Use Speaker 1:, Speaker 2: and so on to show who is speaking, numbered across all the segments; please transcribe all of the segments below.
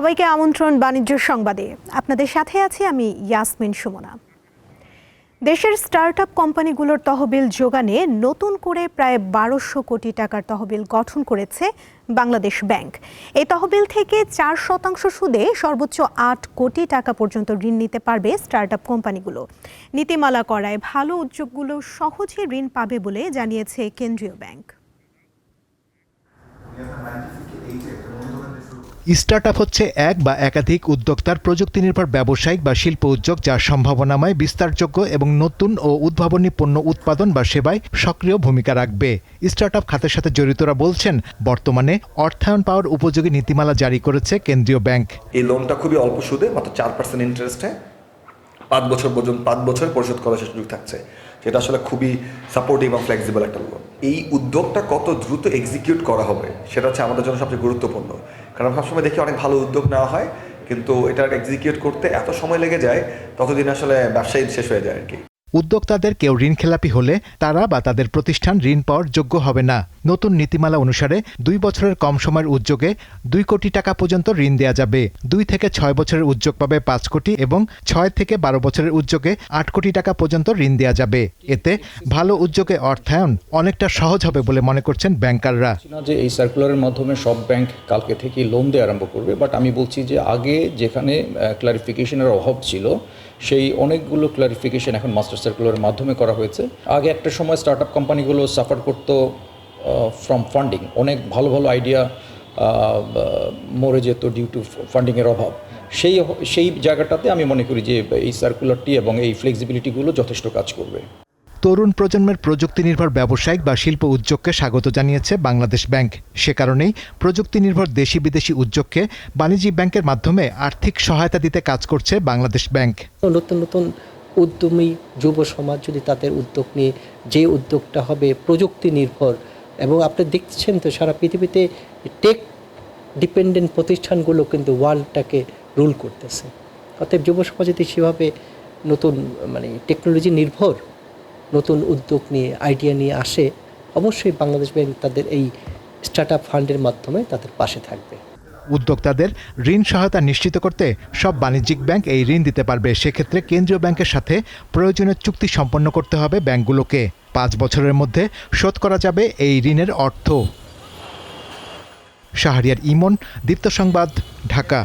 Speaker 1: সবাইকে আমন্ত্রণ বাণিজ্য সংবাদে। আপনাদের সাথে আছি আমি ইয়াসমিন সুমনা। দেশের স্টার্টআপ কোম্পানিগুলোর তহবিল যোগানে নতুন করে প্রায় বারোশো কোটি টাকার তহবিল গঠন করেছে বাংলাদেশ ব্যাংক। এই তহবিল থেকে চার শতাংশ সুদে সর্বোচ্চ আট কোটি টাকা পর্যন্ত ঋণ নিতে পারবে স্টার্টআপ কোম্পানিগুলো। নীতিমালা করায় ভালো উদ্যোগগুলো সহজে ঋণ পাবে বলে জানিয়েছে কেন্দ্রীয় ব্যাংক।
Speaker 2: স্টার্টআপ হচ্ছে এক বা একাধিক উদ্যোক্তার প্রযুক্তি নির্ভর ব্যবসায়িক বা শিল্প উদ্যোগ যা সম্ভাবনাময়, বিস্তারযোগ্য এবং নতুন ও উদ্ভাবনী পণ্য উৎপাদন বা সেবায় সক্রিয় ভূমিকা রাখবে। স্টার্টআপ খাতের সাথে জড়িতরা বলছেন, বর্তমানে অর্থায়ন পাওয়ার উপযোগী নীতিমালা জারি করেছে কেন্দ্রীয় ব্যাংক।
Speaker 3: এই লোনটা খুবই অল্প সুদে, মাত্র চার পার্সেন্ট ইন্টারেস্টে পাঁচ বছর পর্যন্ত, পাঁচ বছর পরিশোধ করার সুযোগ থাকছে। সেটা আসলে খুবই সাপোর্টিভ এবং ফ্লেক্সিবল একটা লোন এই উদ্যোগটা কত দ্রুত এক্সিকিউট করা হবে, সেটা হচ্ছে আমাদের জন্য সবচেয়ে গুরুত্বপূর্ণ। কারণ সবসময় দেখি অনেক ভালো উদ্যোগ নেওয়া হয়, কিন্তু এটার এক্সিকিউট করতে এত সময় লেগে যায়, ততদিন আসলে ব্যবসায়ী শেষ হয়ে যায় আর কি।
Speaker 2: উদ্যোক্তাদের কেউ ঋণ খেলাপি হলে তারা বা তাদের প্রতিষ্ঠান ঋণ পাওয়ার যোগ্য হবে না। নতুন নীতিমালা অনুসারে দুই বছরের কম সময়ের উদ্যোগে দুই কোটি টাকা পর্যন্ত ঋণ দেওয়া যাবে। দুই থেকে ছয় বছরের উদ্যোগ পাবে পাঁচ কোটি এবং ছয় থেকে বারো বছরের উদ্যোগে আট কোটি টাকা পর্যন্ত ঋণ দেওয়া যাবে। এতে ভালো উদ্যোগে অর্থায়ন অনেকটা সহজ হবে বলে মনে করছেন ব্যাংকাররা।
Speaker 4: যে এই সার্কুলারের মাধ্যমে সব ব্যাংক কালকে থেকে লোন দেওয়া আরম্ভ করবে বাট আমি বলছি যে আগে যেখানে ক্লারিফিকেশনের অভাব ছিল সেই অনেকগুলো ক্লারিফিকেশন এখন মাস্টার সার্কুলারের মাধ্যমে করা হয়েছে। আগে একটা সময় স্টার্ট আপ কোম্পানিগুলো সাফার করতো ফ্রম ফান্ডিং অনেক ভালো ভালো আইডিয়া মরে যেত ডিউ টু ফান্ডিংয়ের অভাব। সেই সেই জায়গাটাতে আমি মনে করি যে এই সার্কুলারটি এবং এই ফ্লেক্সিবিলিটিগুলো যথেষ্ট কাজ করবে।
Speaker 2: তরুণ প্রজন্মের প্রযুক্তি নির্ভর ব্যবসায়িক বা শিল্প উদ্যোগকে স্বাগত জানিয়েছে বাংলাদেশ ব্যাংক। সে কারণেই প্রযুক্তি নির্ভর দেশি বিদেশি উদ্যোগকে বাণিজ্যিক ব্যাংকের মাধ্যমে আর্থিক সহায়তা দিতে কাজ করছে বাংলাদেশ ব্যাংক।
Speaker 5: নতুন নতুন উদ্যমী যুব সমাজ যদি তাদের উদ্যোগ নিয়ে যে উদ্যোগটা হবে প্রযুক্তি নির্ভর এবং আপনি দেখছেন তো সারা পৃথিবীতে টেক ডিপেন্ডেন্ট প্রতিষ্ঠানগুলো কিন্তু ওয়ার্ল্ডটাকে রুল করতেছে। অতএব যুব সমাজ যদি সেভাবে নতুন মানে টেকনোলজি নির্ভর নতুন উদ্যোগ নিয়ে আইডিয়া নিয়ে আসে অবশ্যই বাংলাদেশ ব্যাংক তাদের এই স্টার্ট আপ ফান্ডের মাধ্যমে তাদের পাশে থাকবে।
Speaker 2: উদ্যোক্তাদের ঋণ সহায়তা নিশ্চিত করতে সব বাণিজ্যিক ব্যাংক এই ঋণ দিতে পারবে। সেক্ষেত্রে কেন্দ্রীয় ব্যাংকের সাথে প্রয়োজনীয় চুক্তি সম্পন্ন করতে হবে ব্যাংকগুলোকে। পাঁচ বছরের মধ্যে শোধ করা যাবে এই ঋণের অর্থ। শাহরিয়ার ইমন দীপ্ত সংবাদ ঢাকা।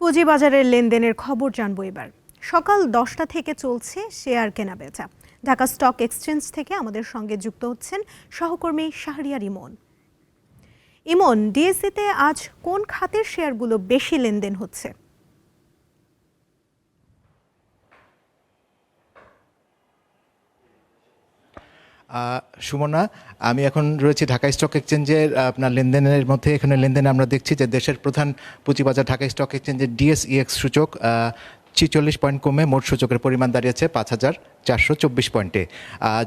Speaker 1: পুঁজিবাজারের লেনদেনের খবর জানব এবার। সকাল দশটা থেকে চলছে শেয়ার কেনা বেচা ঢাকা স্টক এক্সচেঞ্জ থেকে আমাদের সঙ্গে যুক্ত হচ্ছেন সহকর্মী শাহরিয়ার ইমন। ইমন ডিএসসিতে আজ কোন খাতের শেয়ারগুলো বেশি লেনদেন হচ্ছে?
Speaker 2: সুমনা, আমি এখন রয়েছি ঢাকা স্টক এক্সচেঞ্জের, আপনার লেনদেনের মধ্যে। এখানে লেনদেনে আমরা দেখছি যে দেশের প্রধান পুঁজিবাজার ঢাকা স্টক এক্সচেঞ্জের ডিএসইএক্স সূচক ছিচল্লিশ পয়েন্ট কমে মোট সূচকের পরিমাণ দাঁড়িয়েছে পাঁচ হাজার চারশো চব্বিশ পয়েন্টে।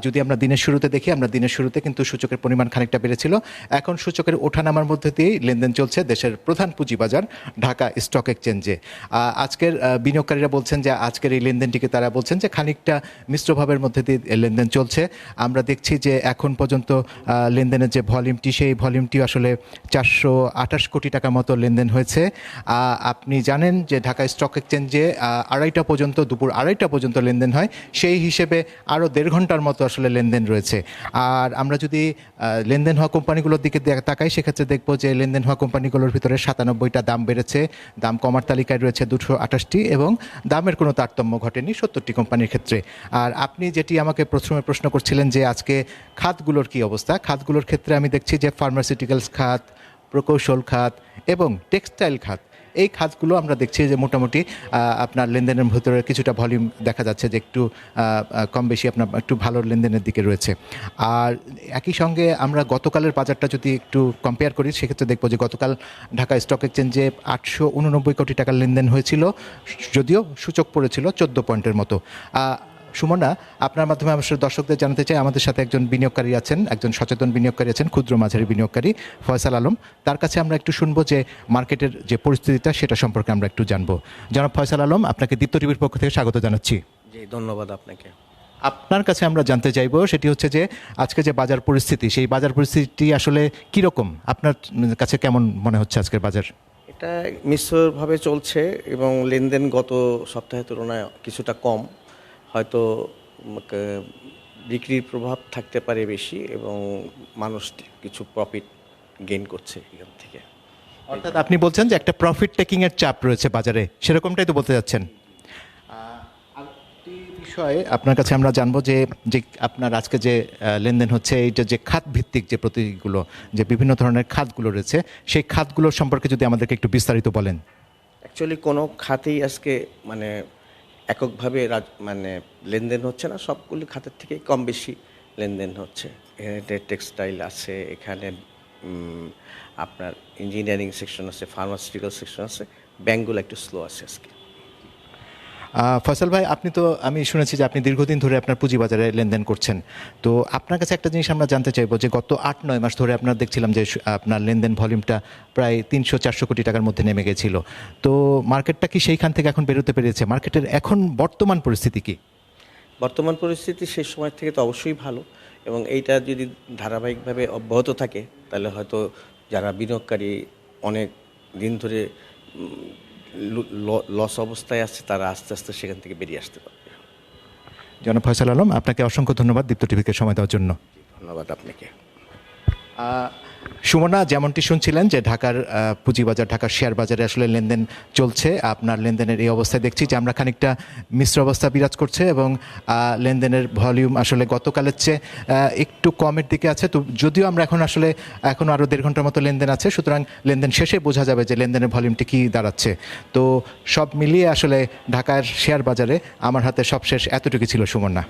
Speaker 2: যদি আমরা দিনের শুরুতে দেখি, আমরা দিনের শুরুতে কিন্তু সূচকের পরিমাণ খানিকটা বেড়েছিল। এখন সূচকের ওঠানামার মধ্যে দিয়েই লেনদেন চলছে দেশের প্রধান পুঁজিবাজার, ঢাকা স্টক এক্সচেঞ্জে। আজকের বিনিয়োগকারীরা বলছেন যে, আজকের এই লেনদেনটিকে তারা বলছেন যে, খানিকটা মিশ্রভাবের মধ্যে দিয়ে লেনদেন চলছে। আমরা দেখছি যে, এখন পর্যন্ত লেনদেনের যে ভলিউমটি, সেই ভলিউমটি আসলে চারশো আঠাশ কোটি টাকার মতো লেনদেন হয়েছে। আপনি জানেন যে, ঢাকা স্টক এক্সচেঞ্জে আড়াইটা পর্যন্ত, দুপুর আড়াইটা পর্যন্ত লেনদেন হয়। সেই হিসেবে আরও দেড় ঘণ্টার মতো আসলে লেনদেন রয়েছে। আর আমরা যদি লেনদেন হওয়া কোম্পানিগুলোর দিকে তাকাই, সেক্ষেত্রে দেখব যে লেনদেন হওয়া কোম্পানিগুলোর ভিতরে সাতানব্বইটা দাম বেড়েছে। দাম কমার তালিকায় রয়েছে দুশো আঠাশটি এবং দামের কোনো তারতম্য ঘটেনি সত্তরটি কোম্পানির ক্ষেত্রে। আর আপনি যেটি আমাকে প্রথমে প্রশ্ন করছিলেন যে আজকে খাতগুলোর কি অবস্থা, খাতগুলোর ক্ষেত্রে আমি দেখছি যে ফার্মাসিউটিক্যালস খাত, প্রকৌশল খাত এবং টেক্সটাইল খাত। এই খাতগুলো আমরা দেখছি যে মোটামুটি আপনার লেনদেনের ভিতরে কিছুটা ভলিউম দেখা যাচ্ছে যে একটু কম বেশি আপনার একটু ভালো লেনদেনের দিকে রয়েছে। আর একই সঙ্গে আমরা গতকালের বাজারটা যদি একটু কম্পেয়ার করি, সেক্ষেত্রে দেখব যে গতকাল ঢাকা স্টক এক্সচেঞ্জে আটশো উননব্বই কোটি টাকার লেনদেন হয়েছিল, যদিও সূচক পড়েছিল চোদ্দ পয়েন্টের মতো। সুমনা আপনার মাধ্যমে আমার দর্শকদের জানাতে চাই আমাদের সাথে একজন বিনিয়োগকারী আছেন একজন সচেতন বিনিয়োগকারী আছেন ক্ষুদ্র মাঝারি বিনিয়োগকারী ফয়সাল আলম। তার কাছে আমরা একটু শুনব যে মার্কেটের যে পরিস্থিতিটা সেটা সম্পর্কে আমরা একটু জানব। জনাব ফয়সাল আলম আপনাকে দীপ্ত টিভির পক্ষ থেকে স্বাগত জানাচ্ছি।
Speaker 6: জি ধন্যবাদ আপনাকে।
Speaker 2: আপনার কাছে আমরা জানতে চাইব সেটি হচ্ছে যে আজকে যে বাজার পরিস্থিতি সেই বাজার পরিস্থিতি আসলে কীরকম? আপনার কাছে কেমন মনে হচ্ছে আজকের বাজার?
Speaker 6: এটা মিশ্রভাবে চলছে এবং লেনদেন গত সপ্তাহের তুলনায় কিছুটা কম। হয়তো বিক্রির প্রভাব থাকতে পারে বেশি এবং মানুষ কিছু প্রফিট গেইন করছে এখান থেকে।
Speaker 2: অর্থাৎ আপনি বলছেন যে একটা প্রফিট টেকিং এর চাপ রয়েছে বাজারে সেরকমটাই তো বলতে যাচ্ছেন। বিষয়ে আপনার কাছে আমরা জানব যে যে আপনার আজকে যে লেনদেন হচ্ছে এইটা যে খাত ভিত্তিক যে প্রতীকগুলো যে বিভিন্ন ধরনের খাতগুলো রয়েছে সেই খাতগুলোর সম্পর্কে যদি আমাদেরকে একটু বিস্তারিত বলেন।
Speaker 6: অ্যাকচুয়ালি কোনো খাতেই আজকে মানে এককভাবে রাজ মানে লেনদেন হচ্ছে না, সবগুলি খাতের থেকেই কম বেশি লেনদেন হচ্ছে। এখানে টেক্সটাইল আছে, এখানে আপনার ইঞ্জিনিয়ারিং সেকশন আছে, ফার্মাসিউটিক্যাল সেকশন আছে ব্যাঙ্কগুলো একটু স্লো আছে আজকে।
Speaker 2: ফয়সাল ভাই, আপনি তো, আমি শুনেছি যে আপনি দীর্ঘদিন ধরে আপনার পুঁজিবাজারে লেনদেন করছেন। তো আপনার কাছে একটা জিনিস আমরা জানতে চাইব যে গত আট, নয় মাস ধরে আপনার দেখছিলাম যে আপনার লেনদেন ভলিউমটা প্রায় তিনশো, চারশো কোটি টাকার মধ্যে নেমে গেছিল। তো মার্কেটটা কি সেইখান থেকে এখন বেরোতে পেরেছে? মার্কেটের এখন বর্তমান পরিস্থিতি কি?
Speaker 6: বর্তমান পরিস্থিতি সেই সময় থেকে তো অবশ্যই ভালো এবং এইটা যদি ধারাবাহিকভাবে অব্যাহত থাকে, তাহলে হয়তো যারা বিনিয়োগকারী অনেক দিন ধরে লস অবস্থায় আছে তারা আস্তে আস্তে সেখান থেকে বেরিয়ে আসতে পারবে।
Speaker 2: জনাব ফয়সাল আলম আপনাকে অসংখ্য ধন্যবাদ দীপ্ত টিভিকে সময় দেওয়ার জন্য।
Speaker 6: ধন্যবাদ আপনাকে।
Speaker 2: আহ, সুমনা, যেমনটি শুনছিলেন যে ঢাকার পুঁজিবাজার, ঢাকার শেয়ার বাজারে আসলে লেনদেন চলছে। আপনার লেনদেনের এই অবস্থায় দেখছি যে আমরা খানিকটা মিশ্র অবস্থা বিরাজ করছে এবং লেনদেনের ভলিউম আসলে গতকালের চেয়ে একটু কমের দিকে আছে। তো যদিও আমরা এখন আসলে এখনও আরও দেড় ঘণ্টার মতো লেনদেন আছে, সুতরাং লেনদেন শেষে বোঝা যাবে যে লেনদেনের ভলিউমটি কী দাঁড়াচ্ছে। তো সব মিলিয়ে আসলে ঢাকার শেয়ার বাজারে আমার হাতে সবশেষ এতটুকু ছিল, সুমনা।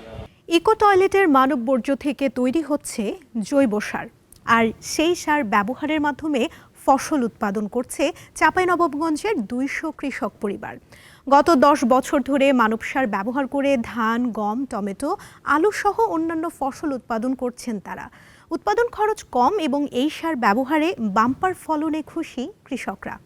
Speaker 1: ইকো টয়লেটের মানব বর্জ্য থেকে তৈরি হচ্ছে জৈব সার। আর সেই সার ব্যবহারের মাধ্যমে ফসল উৎপাদন করছে চাঁপাইনবাবগঞ্জের দুইশো কৃষক পরিবার। গত দশ বছর ধরে মানব সার ব্যবহার করে ধান, গম, টমেটো, আলু সহ অন্যান্য ফসল উৎপাদন করছেন তারা। উৎপাদন খরচ কম এবং এই সার ব্যবহারে বাম্পার ফলনে খুশি কৃষকরা।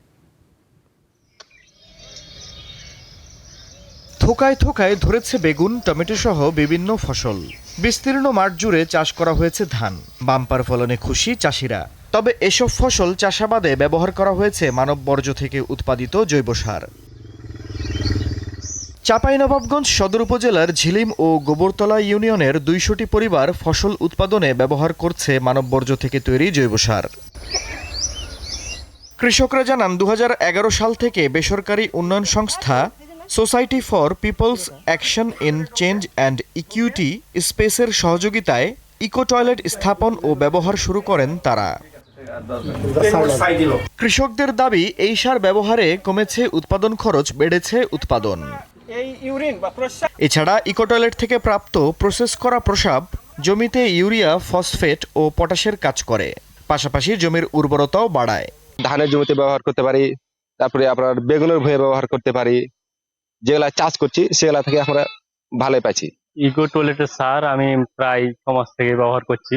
Speaker 7: থোকায় থোকায় ধরেছে বেগুন টমেটো সহ বিভিন্ন ফসল। বিস্তীর্ণ মাঠ জুড়ে চাষ করা হয়েছে ধান। বাম্পার ফলনে খুশি চাষিরা। তবে এসব ফসল চাষাবাদে ব্যবহার করা হয়েছে মানব বর্জ্য থেকে উৎপাদিত জৈব সার। চাঁপাইনবাবগঞ্জ সদর উপজেলার ঝিলিম ও গোবরতলা ইউনিয়নের দুইশোটি পরিবার ফসল উৎপাদনে ব্যবহার করছে মানব বর্জ্য থেকে তৈরি জৈব সার। কৃষকরা জানান দু হাজার এগারো সাল থেকে বেসরকারি উন্নয়ন সংস্থা society for peoples action in change and equity স্পেসের সহযোগিতায় ইকো টয়লেট স্থাপন ও ব্যবহার শুরু করেন তারা। কৃষকদের দাবি, এই সার ব্যবহারে কমেছে উৎপাদন খরচ, বেড়েছে উৎপাদন। এছাড়া ইকো টয়লেট থেকে প্রাপ্ত প্রসেস করা প্রসাব, জমিতে ইউরিয়া ফসফেট ও পটাশের কাজ করে। পাশাপাশি জমির উর্বরতাও বাড়ায়।
Speaker 8: ধানের জমিতে ব্যবহার করতে পারি, তারপরে আপনার বেগুনের ভয়ে ব্যবহার করতে পারি। যেগুলা চাষ করছি সেগুলা থেকে আমরা ভালোই পাচ্ছি
Speaker 9: ইগো টয়লেটের সার আমি প্রায় ছ মাস থেকে ব্যবহার করছি।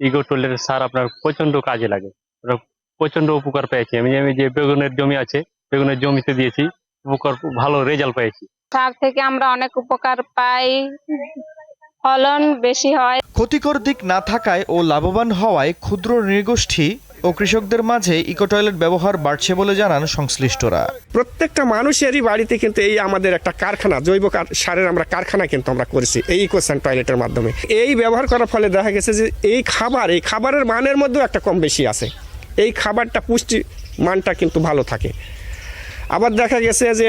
Speaker 9: ইগো টয়লেটের সার আপনার প্রচণ্ড কাজে লাগে। ওটা প্রচণ্ড উপকার পেয়েছি। আমি আমি যে বেগুনের জমি আছে বেগুনের জমিতে দিয়েছি উপকার ভালো রেজাল্ট পেয়েছি।
Speaker 10: সার থেকে আমরা অনেক উপকার পাই। ফলন বেশি হয়।
Speaker 7: ক্ষতিকর দিক না থাকায় ও লাভবান হওয়ায় ক্ষুদ্র নৃগোষ্ঠী ও কৃষকদের মাঝে ইকো টয়লেট ব্যবহার বাড়ছে বলে জানান সংশ্লিষ্টরা।
Speaker 11: প্রত্যেকটা মানুষেরই বাড়িতে কিন্তু এই আমাদের একটা কারখানা, জৈব সারের আমরা কারখানা কিন্তু আমরা করেছি এই ইকোসান টয়লেটের মাধ্যমে। এই ব্যবহার করার ফলে দেখা গেছে যে এই খাবার, এই খাবারের মানের মধ্যেও একটা কম বেশি আছে। এই খাবারটা পুষ্টি মানটা কিন্তু ভালো থাকে। আবার দেখা গেছে যে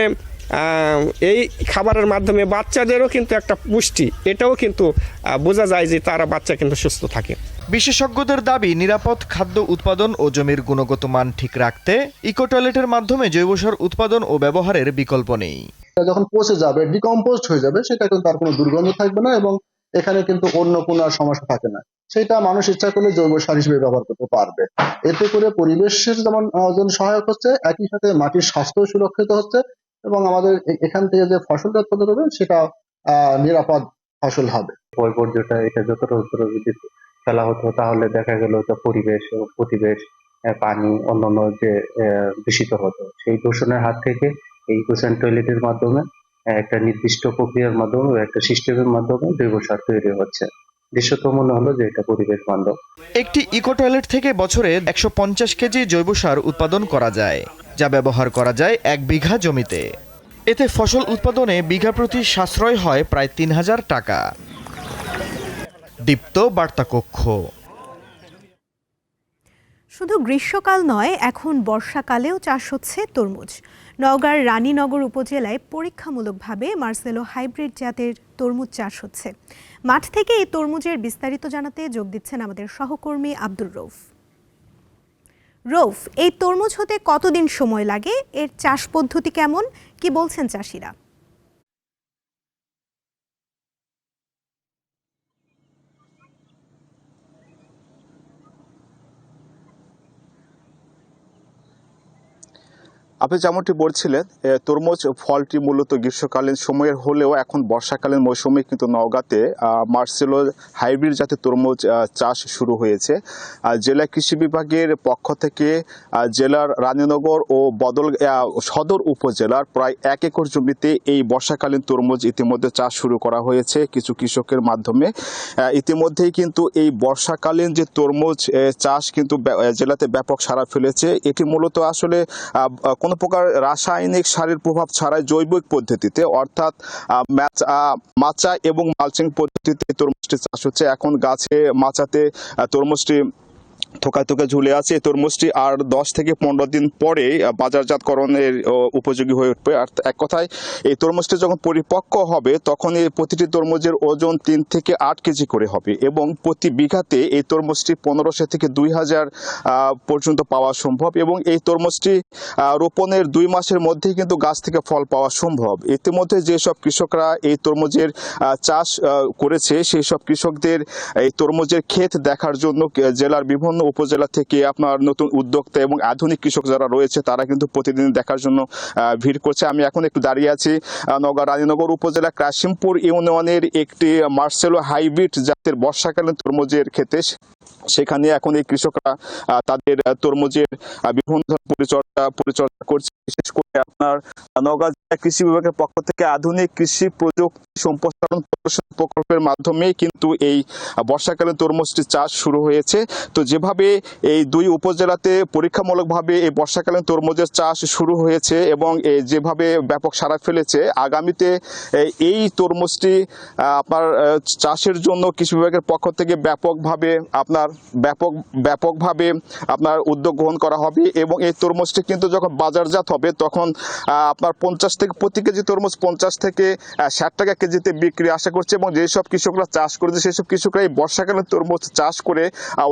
Speaker 11: এই খাবারের মাধ্যমে বাচ্চাদেরও কিন্তু একটা পুষ্টি, এটাও কিন্তু বোঝা যায় যে তারা বাচ্চা কিন্তু সুস্থ থাকে।
Speaker 7: বিশেষজ্ঞদের দাবি নিরাপদ খাদ্য উৎপাদন ও জমির গুণগত মান ঠিক রাখতে ইকো টয়লেটের মাধ্যমে জৈব সার উৎপাদন ও ব্যবহারের বিকল্প নেই।
Speaker 12: যখন পচে যাবে ডিকম্পোস্ট হয়ে যাবে সেটা কিন্তু তার কোনো দুর্গন্ধ থাকবে না এবং এখানে কিন্তু অন্য কোনো আর সমস্যা থাকে না। সেটা মানুষ ইচ্ছা করলে জৈব সার হিসেবে ব্যবহার করতে পারবে। এতে করে পরিবেশের যেমন আহ, সহায়ক হচ্ছে একই সাথে মাটির স্বাস্থ্য সুরক্ষিত হচ্ছে এবং আমাদের এখান থেকে যে ফসলটা উৎপাদন হবে সেটা আহ, নিরাপদ ফসল হবে।
Speaker 9: বর্জ্যটা এটা যতটা উত্তরে ফেলা হতো, তাহলে দেখা গেল যে পরিবেশ প্রতিবেশ পানি, অন্যান্য যে দূষিত হতো। সেই দূষণের হাত থেকে এই কুশন টয়লেটের মাধ্যমে
Speaker 13: একটা নির্দিষ্ট প্রক্রিয়ার মাধ্যমে একটা সিস্টেমের মাধ্যমে জৈব সার তৈরি হচ্ছে। মনে হলো যে এটা পরিবেশ
Speaker 7: একটি ইকো টয়লেট থেকে বছরে একশো পঞ্চাশ কেজি জৈব সার উৎপাদন করা যায়, যা ব্যবহার করা যায় এক বিঘা জমিতে। এতে ফসল উৎপাদনে বিঘা প্রতি সাশ্রয় হয় প্রায় তিন হাজার টাকা। দীপ্ত বার্তা কক্ষ
Speaker 1: শুধু গ্রীষ্মকাল নয়, এখন বর্ষাকালেও চাষ হচ্ছে তরমুজ। নওগাঁর রানীনগর উপজেলায় পরীক্ষামূলকভাবে মার্সেলো হাইব্রিড জাতের তরমুজ চাষ হচ্ছে। মাঠ থেকে এই তরমুজের বিস্তারিত জানাতে যোগ দিচ্ছেন আমাদের সহকর্মী আব্দুর রৌফ রৌফ এই তরমুজ হতে কতদিন সময় লাগে? এর চাষ পদ্ধতি কেমন? কি বলছেন চাষিরা?
Speaker 14: আপনি যেমনটি বলছিলেন তরমুজ ফলটি মূলত গ্রীষ্মকালীন সময়ের হলেও এখন বর্ষাকালীন মৌসুমে কিন্তু নওগাঁতে মার্সেলো হাইব্রিড জাতের তরমুজ চাষ শুরু হয়েছে। জেলা কৃষি বিভাগের পক্ষ থেকে জেলার রানীনগর ও বদল সদর উপজেলার প্রায় এক একর জমিতে এই বর্ষাকালীন তরমুজ ইতিমধ্যে চাষ শুরু করা হয়েছে কিছু কৃষকের মাধ্যমে। ইতিমধ্যেই কিন্তু এই বর্ষাকালীন যে তরমুজ চাষ কিন্তু জেলাতে ব্যাপক সাড়া ফেলেছে। এটি মূলত আসলে কোনো প্রকার রাসায়নিক সারের প্রভাব ছাড়াই জৈবিক পদ্ধতিতে, অর্থাৎ মাচা এবং মালচিং পদ্ধতিতে তরমুজটি চাষ হচ্ছে। এখন গাছে, মাচাতে তরমুজটি থোকায় থোকায় ঝুলে আছে। তরমুজটি আর দশ থেকে পনেরো দিন পরে বাজারজাতকরণের উপযোগী হয়ে উঠবে। আর এক কথায়, এই তরমুজটি যখন পরিপক্ক হবে, তখন এই প্রতিটি তরমুজের ওজন তিন থেকে আট কেজি করে হবে এবং প্রতি বিঘাতে এই তরমুজটি পনেরোশো থেকে দুই হাজার পর্যন্ত পাওয়া সম্ভব এবং এই তরমুজটি রোপণের দুই মাসের মধ্যেই কিন্তু গাছ থেকে ফল পাওয়া সম্ভব। ইতিমধ্যে যেসব কৃষকরা এই তরমুজের চাষ করেছে সেই সব কৃষকদের এই তরমুজের ক্ষেত দেখার জন্য জেলার বিভিন্ন উপজেলা থেকে আপনার নতুন উদ্যোক্তা এবং আধুনিক কৃষক যারা রয়েছে, তারা কিন্তু প্রতিদিন দেখার জন্য ভিড় করছে। আমি এখন একটু দাঁড়িয়ে আছি নগর রানীনগর উপজেলা কাশিমপুর ইউনিয়নের একটি মার্সেলো হাইব্রিড জাতের বর্ষাকালীন তরমুজের ক্ষেত্রে সেখানে এখন এই কৃষকরা তাদের তরমুজের বিভিন্ন ধরনের পরিচর্যা পরিচর্যা করছে। বিশেষ করে আপনার নওগাঁ জেলা কৃষি বিভাগের পক্ষ থেকে আধুনিক কৃষি প্রযুক্তি সম্প্রসারণ প্রদর্শন প্রকল্পের মাধ্যমে কিন্তু এই বর্ষাকালীন তরমুজটি চাষ শুরু হয়েছে। তো যেভাবে এই দুই উপজেলাতে পরীক্ষামূলকভাবে এই বর্ষাকালীন তরমুজের চাষ শুরু হয়েছে এবং যেভাবে ব্যাপক সাড়া ফেলেছে, আগামীতে এই তরমুজটি আপনার চাষের জন্য কৃষি বিভাগের পক্ষ থেকে ব্যাপকভাবে আপনার ব্যাপক, ব্যাপকভাবে আপনার উদ্যোগ গ্রহণ করা হবে এবং এই তরমুজটি কিন্তু যখন বাজারজাত হবে তখন আহ, আপনার পঞ্চাশ থেকে প্রতি কেজি তরমুজ পঞ্চাশ থেকে ষাট টাকা কেজিতে বিক্রি আশা করছে এবং যেসব কৃষকরা চাষ করেছে সেসব কৃষকরা এই বর্ষাকালীন তরমুজ চাষ করে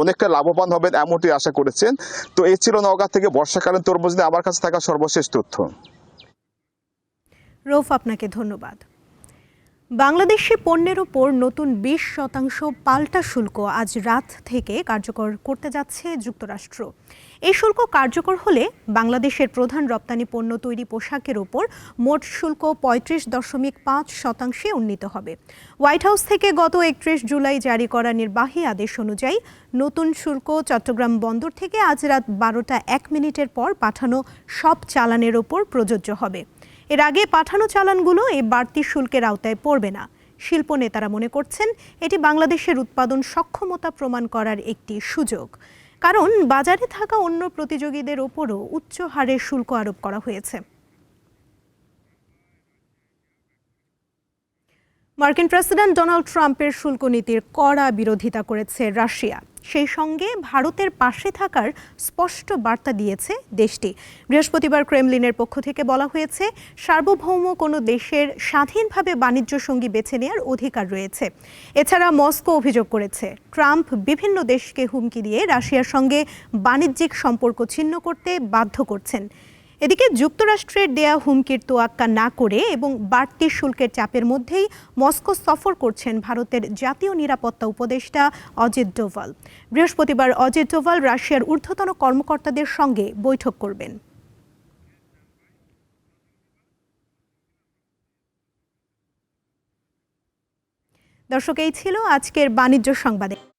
Speaker 14: অনেকটা লাভবান হবেন এমনটি আশা করেছেন। তো এই ছিল নওগাঁ থেকে বর্ষাকালীন তরমুজ নিয়ে আমার কাছে থাকা সর্বশেষ তথ্য।
Speaker 1: রৌফ আপনাকে ধন্যবাদ। বাংলাদেশি পণ্যের উপর নতুন বিশ শতাংশ পাল্টা শুল্ক আজ রাত থেকে কার্যকর করতে যাচ্ছে যুক্তরাষ্ট্র। এই শুল্ক কার্যকর হলে বাংলাদেশের প্রধান রপ্তানি পণ্য তৈরি পোশাকের ওপর মোট শুল্ক পঁয়ত্রিশ দশমিক পাঁচ শতাংশে উন্নীত হবে। হোয়াইট হাউস থেকে গত একত্রিশ জুলাই জারি করা নির্বাহী আদেশ অনুযায়ী নতুন শুল্ক চট্টগ্রাম বন্দর থেকে আজ রাত বারোটা এক মিনিটের পর পাঠানো সব চালানের ওপর প্রযোজ্য হবে। এর আগে পাঠানো চালানগুলো এই বাড়তি শুল্কের আওতায় পড়বে না। শিল্প নেতারা মনে করছেন এটি বাংলাদেশের উৎপাদন সক্ষমতা প্রমাণ করার একটি সুযোগ। কারণ বাজারে থাকা অন্য প্রতিযোগীদের ওপরও উচ্চ হারে শুল্ক আরোপ করা হয়েছে। মার্কিন প্রেসিডেন্ট ডোনাল্ড ট্রাম্পের শুল্ক নীতির কড়া বিরোধিতা করেছে রাশিয়া। সেই সঙ্গে ভারতের পাশে থাকার স্পষ্ট বার্তা দিয়েছে দেশটি। বৃহস্পতিবার ক্রেমলিনের পক্ষ থেকে বলা হয়েছে, সার্বভৌম কোনো দেশের স্বাধীনভাবে বাণিজ্য সঙ্গী বেছে নেওয়ার অধিকার রয়েছে। এছাড়া মস্কো অভিযোগ করেছে, ট্রাম্প বিভিন্ন দেশকে হুমকি দিয়ে রাশিয়ার সঙ্গে বাণিজ্যিক সম্পর্ক ছিন্ন করতে বাধ্য করছেন। এদিকে যুক্তরাষ্ট্রের দেয়া হুমকির তোয়াক্কা না করে এবং বাড়তি শুল্কের চাপের মধ্যেই মস্কো সফর করছেন ভারতের জাতীয় নিরাপত্তা উপদেষ্টা অজিত ডোভাল। বৃহস্পতিবার অজিত ডোভাল রাশিয়ার ঊর্ধ্বতন কর্মকর্তাদের সঙ্গে বৈঠক করবেন। দর্শক, এই ছিল আজকের বাণিজ্য সংবাদে।